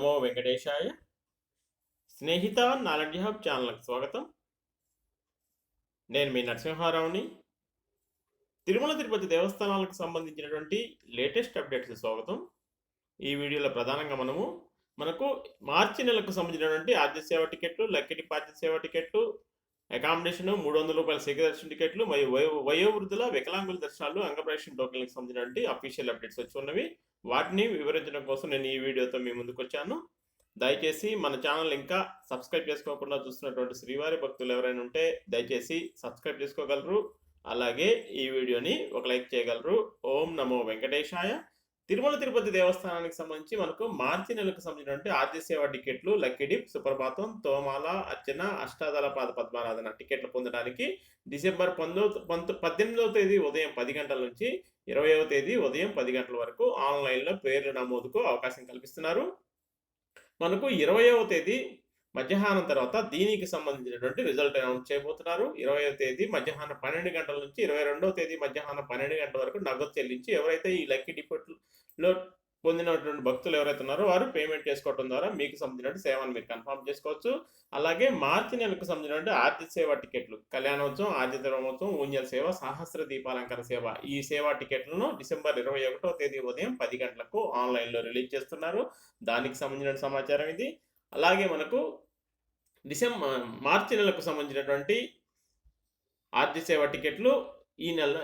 వెంకటేశాయ. Snehitha knowledge hub ఛానల్కి స్వాగతం. నేను మీ నరసింహారావుని. తిరుమల తిరుపతి దేవస్థానాలకు సంబంధించినటువంటి లేటెస్ట్ అప్డేట్స్ స్వాగతం. ఈ వీడియోలో ప్రధానంగా మనము మనకు మార్చి నెలకు సంబంధించినటువంటి ఆద్య సేవ టికెట్లు లక్కటి పాద్య సేవ టికెట్లు అకామిడేషన్ మూడు వందల రూపాయల శీఘ్ర దర్శన టికెట్లు మరియు వయో వయోవృద్ధుల వికలాంగుల దర్శనాలు అంగప్రవేశం టోకెన్లకు సంబంధించినటువంటి అఫీషియల్ అప్డేట్స్ వచ్చి ఉన్నవి. వాటిని వివరించడం కోసం నేను ఈ వీడియోతో మీ ముందుకు వచ్చాను దయచేసి మన ఛానల్ ఇంకా సబ్స్క్రైబ్ చేసుకోకుండా చూస్తున్నటువంటి శ్రీవారి భక్తులు ఎవరైనా ఉంటే దయచేసి సబ్స్క్రైబ్ చేసుకోగలరు. అలాగే ఈ వీడియోని ఒక లైక్ చేయగలరు. ఓం నమో వెంకటేశాయ. తిరుమల తిరుపతి దేవస్థానానికి సంబంధించి మనకు మార్చి నెలకు సంబంధించినటువంటి ఆద్య సేవ టికెట్లు లక్కిడిప్ సుప్రభాతం తోమాల అర్చన అష్టాదళ పాద పద్మారాధన టికెట్లు పొందడానికి డిసెంబర్ పంతొమ్మిదో పంతొ పద్దెనిమిదవ తేదీ ఉదయం పది గంటల నుంచి ఇరవైవ తేదీ ఉదయం పది గంటల వరకు ఆన్లైన్లో పేర్ల నమోదుకు అవకాశం కల్పిస్తున్నారు. మనకు ఇరవయవ తేదీ మధ్యాహ్నం తర్వాత దీనికి సంబంధించినటువంటి రిజల్ట్ అనౌన్స్ చేయబోతున్నారు. ఇరవయవ తేదీ మధ్యాహ్నం పన్నెండు గంటల నుంచి ఇరవై రెండవ తేదీ మధ్యాహ్నం పన్నెండు గంటల వరకు నగదు చెల్లించి ఎవరైతే ఈ లక్కీ డిపోట్లో పొందినటువంటి భక్తులు ఎవరైతే ఉన్నారో వారు పేమెంట్ చేసుకోవడం ద్వారా మీకు సంబంధించిన సేవను మీరు కన్ఫర్మ్ చేసుకోవచ్చు. అలాగే మార్చి నెలకు సంబంధించినటువంటి ఆర్థిక సేవ టికెట్లు కళ్యాణోత్సవం ఆర్జిత బ్రహ్మోత్సవం ఊంజల్ సేవ సహస్ర దీపాలంకర సేవ ఈ సేవా టికెట్లను డిసెంబర్ ఇరవై ఒకటో తేదీ ఉదయం పది గంటలకు ఆన్లైన్లో రిలీజ్ చేస్తున్నారు. దానికి సంబంధించిన సమాచారం ఇది. అలాగే మనకు డిసెంబర్ మార్చి నెలకు సంబంధించినటువంటి ఆర్జీ సేవ టికెట్లు ఈ నెల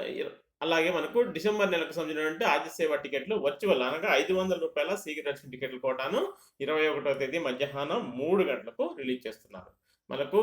అలాగే మనకు డిసెంబర్ నెలకు సంబంధించినటువంటి ఆర్జీ సేవ టికెట్లు వర్చువల్ అనగా ఐదు వందల రూపాయల సీక్రెట్ దర్శన టికెట్లు కోటాను ఇరవై ఒకటో తేదీ మధ్యాహ్నం మూడు గంటలకు రిలీజ్ చేస్తున్నారు. మనకు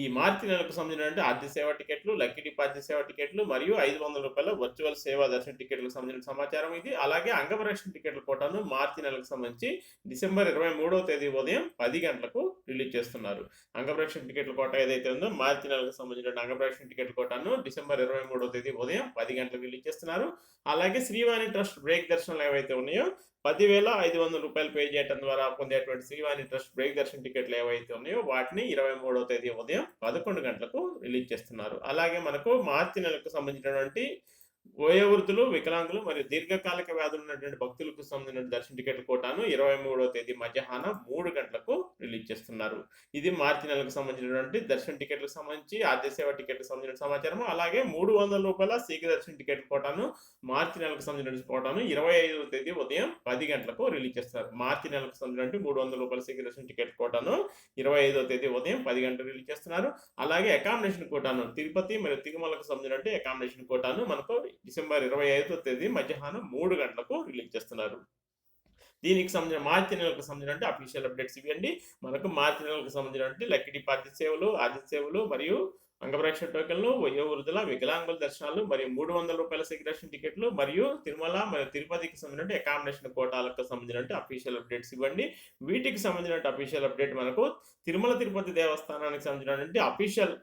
ఈ మార్చి నెలకు సంబంధించినటువంటి ఆద్య సేవ టికెట్లు లక్కీ డిపాజిట్ సేవ టికెట్లు మరియు ఐదు వందల రూపాయల వర్చువల్ సేవా దర్శన టికెట్లకు సంబంధించిన సమాచారం ఇది. అలాగే అంగపరీక్షణ టికెట్ల కోటాను మార్చి నెలకు సంబంధించి డిసెంబర్ ఇరవై మూడవ తేదీ ఉదయం పది గంటలకు రిలీజ్ చేస్తున్నారు. అంగప్రేక్షణ టికెట్ల కోట ఏదైతే ఉందో మార్చి నెలకు సంబంధించిన అంగప్రేక్షణ టికెట్ల కోటాను డిసెంబర్ ఇరవై మూడవ తేదీ ఉదయం పది గంటలకు రిలీజ్ చేస్తున్నారు. అలాగే శ్రీవాణి ట్రస్ట్ బ్రేక్ దర్శనాలు ఏవైతే ఉన్నాయో పదివేల ఐదు వందల రూపాయలు పే చేయడం ద్వారా పొందేటువంటి శ్రీవాణి ట్రస్ట్ బ్రేక్ దర్శన టికెట్లు ఏవైతే ఉన్నాయో వాటిని ఇరవై మూడవ తేదీ ఉదయం పదకొండు గంటలకు రిలీజ్ చేస్తున్నారు. అలాగే మనకు మార్చి నెలకు సంబంధించినటువంటి వయోవృద్ధులు వికలాంగులు మరియు దీర్ఘకాలిక వ్యాధులు ఉన్నటువంటి భక్తులకు సంబంధించిన దర్శన టికెట్ కోటాను ఇరవై మూడవ తేదీ మధ్యాహ్నం మూడు గంటలకు రిలీజ్ చేస్తున్నారు. ఇది మార్చి నెలకు సంబంధించినటువంటి దర్శన టికెట్లకు సంబంధించి ఆర్థిక సేవ టికెట్లకు సంబంధించిన సమాచారం అలాగే మూడు వందల రూపాయల శీఘ్ర దర్శన టికెట్ కోటాను మార్చి నెలకు సంబంధించిన కోటాను ఇరవై ఐదవ తేదీ ఉదయం పది గంటలకు రిలీజ్ చేస్తారు మార్చి నెలకు సంబంధించిన మూడు వందల రూపాయల శీఘ్ర దర్శన టికెట్ కోటాను ఇరవై ఐదవ తేదీ ఉదయం పది గంటలకు రిలీజ్ చేస్తున్నారు. అలాగే అకామిడేషన్ కోటాను తిరుపతి మరియు తిరుమలకు సంబంధించిన అకామిడేషన్ కోటాను మనకు డిసెంబర్ ఇరవై ఐదో తేదీ మధ్యాహ్నం మూడు గంటలకు రిలీజ్ చేస్తున్నారు. దీనికి సంబంధించిన మార్చి నెలకు సంబంధించిన అఫీషియల్ అప్డేట్స్ ఇవ్వండి. మనకు మార్చి నెలకు సంబంధించిన లక్కీ డిపాజిట్ సేవలు ఆదిత్య సేవలు మరియు అంగప్రేక్ష టోకెన్లు వయోవృద్ధుల వికలాంగుల దర్శనాలు మరియు మూడు వందల రూపాయల సెగ్రేషన్ టికెట్లు మరియు తిరుమల మరియు తిరుపతికి సంబంధించిన అకామిడేషన్ కోటాలకు సంబంధించిన అఫీషియల్ అప్డేట్స్ ఇవ్వండి. వీటికి సంబంధించిన అఫీషియల్ అప్డేట్ మనకు తిరుమల తిరుపతి దేవస్థానానికి సంబంధించినటువంటి అఫీషియల్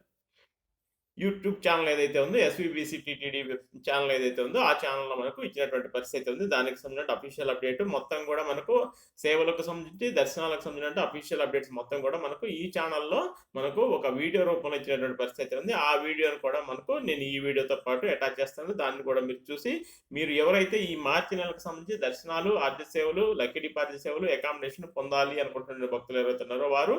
యూట్యూబ్ ఛానల్ ఏదైతే ఉందో ఎస్వీబీసీ టీటీడీ ఛానల్ ఏదైతే ఉందో ఆ ఛానల్లో మనకు ఇచ్చినటువంటి పరిస్థితి అయితే ఉంది. దానికి సంబంధించిన అఫీషియల్ అప్డేట్ మొత్తం కూడా మనకు సేవలకు సంబంధించి దర్శనాలకు సంబంధించిన అఫీషియల్ అప్డేట్స్ మొత్తం కూడా మనకు ఈ ఛానల్లో మనకు ఒక వీడియో రూపంలో ఇచ్చినటువంటి పరిస్థితి ఉంది. ఆ వీడియోని కూడా మనకు నేను ఈ వీడియోతో పాటు అటాచ్ చేస్తాను. దాన్ని కూడా మీరు చూసి మీరు ఎవరైతే ఈ మార్చి నెలకు సంబంధించి దర్శనాలు ఆర్థిక సేవలు లక్కీ డిపాజిట్ సేవలు అకామిడేషన్ పొందాలి అనుకుంటున్న భక్తులు ఎవరైతే ఉన్నారో వారు